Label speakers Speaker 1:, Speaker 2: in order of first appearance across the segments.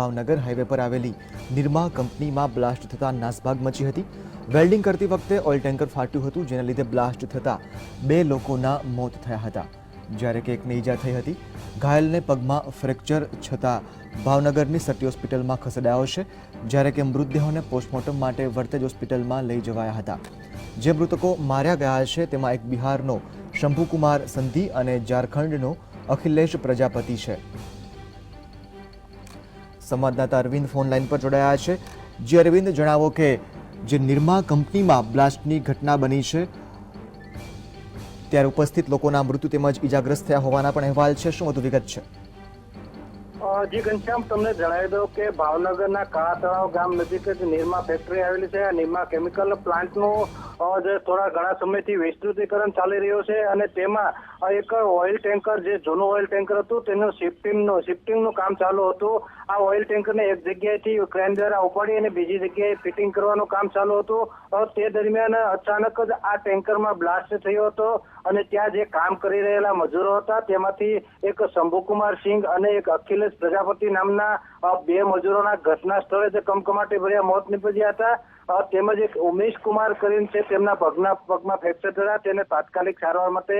Speaker 1: Bhavnagar highway પર આવેલી નિર્મા કંપનીમાં બ્લાસ્ટ થતાં નાસભાગ મચી હતી. વેલ્ડિંગ કરતી વખતે ઓઇલ ટેન્કર ફાટ્યું હતું, જેના લીધે બ્લાસ્ટ થતાં બે લોકોના મોત થયા હતા. જ્યારે કે એકને ઈજા થઈ હતી. ઘાયલને પગમાં ફ્રેક્ચર છતાં ભાવનગરની સટી હોસ્પિટલમાં ખસેડાયો છે, જ્યારે કે મૃતદેહોને પોસ્ટમોર્ટમ માટે વર્તેજ હોસ્પિટલમાં લઈ જવાયા હતા. જે મૃતકો માર્યા ગયા છે, તેમાં એક બિહારનો શંભુકુમાર સંધી અને ઝારખંડનો અખિલેશ પ્રજાપતિ છે. સંવાદદાતા અરવિંદ ફોન લાઈન પર જોડાયા છે. જે અરવિંદ, જણાવો કે જે નિરમા કંપનીમાં બ્લાસ્ટની ઘટના બની છે, ત્યારે ઉપસ્થિત લોકોના મૃત્યુ તેમજ ઈજાગ્રસ્ત થયા હોવાના પણ અહેવાલ છે. શું વધુ વિગત છે?
Speaker 2: જી ઘનશ્યામ, તમને જણાવી દઉં કે ભાવનગરના કાળા તળાવ ગામ નજીક જ નિરમા ફેક્ટરી આવેલી છે. આ નિરમા કેમિકલ પ્લાન્ટનું થોડા ઘણા સમયથી વિસ્તૃતીકરણ ચાલી રહ્યો છે અને તેમાં એક ઓઇલ ટેન્કર જે જૂનું ઓઇલ ટેન્કર હતું, તેનું શિફ્ટિંગનું શિફ્ટિંગનું કામ ચાલુ હતું. આ ઓઇલ ટેન્કરને એક જગ્યાએથી ક્રેન દ્વારા ઉપાડી અને બીજી જગ્યાએ ફિટિંગ કરવાનું કામ ચાલુ હતું. તે દરમિયાન અચાનક જ આ ટેન્કરમાં બ્લાસ્ટ થયો હતો અને ત્યાં જે કામ કરી રહેલા મજૂરો હતા, તેમાંથી એક શંભુકુમાર સિંઘ અને એક અખિલેશ પ્રજાપતિ નામના બે મજૂરોના ઘટના સ્થળે જ કમકમાટી ભર્યા મોત નીપજ્યા હતા. તેમજ એક ઉમેશ કુમાર કરીને છે, તેમના પગના, પગમાં ફ્રેક્ચર થયા તેને તાત્કાલિક સારવાર માટે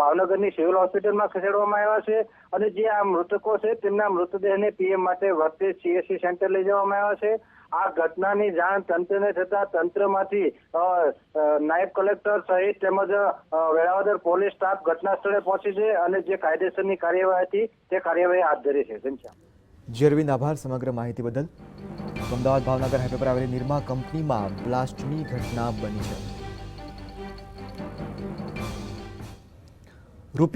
Speaker 2: ભાવનગરની સિવિલ હોસ્પિટલમાં ખસેડવામાં આવ્યા છે અને જે આ મૃતકો છે, તેમના મૃતદેહને પીએમ માટે વર્તે સીએસસી સેન્ટર લઈ જવામાં આવ્યા છે. આ ઘટનાની જાણ તંત્રને થતા તંત્રમાંથી નાયબ કલેક્ટર સહિત તેમજ વેળાવદર પોલીસ સ્ટાફ ઘટના સ્થળે પહોંચી છે અને જે કાયદેસરની કાર્યવાહી હતી, તે કાર્યવાહી હાથ ધરી છે. ઘનશ્યામ
Speaker 1: જે આભાર. સમગ્ર માહિતી બદલ. અમદાવાદ ભાવનગર હાઈવે પર આવેલી નિર્મા કંપનીમાં બ્લાસ્ટની ઘટના બની છે.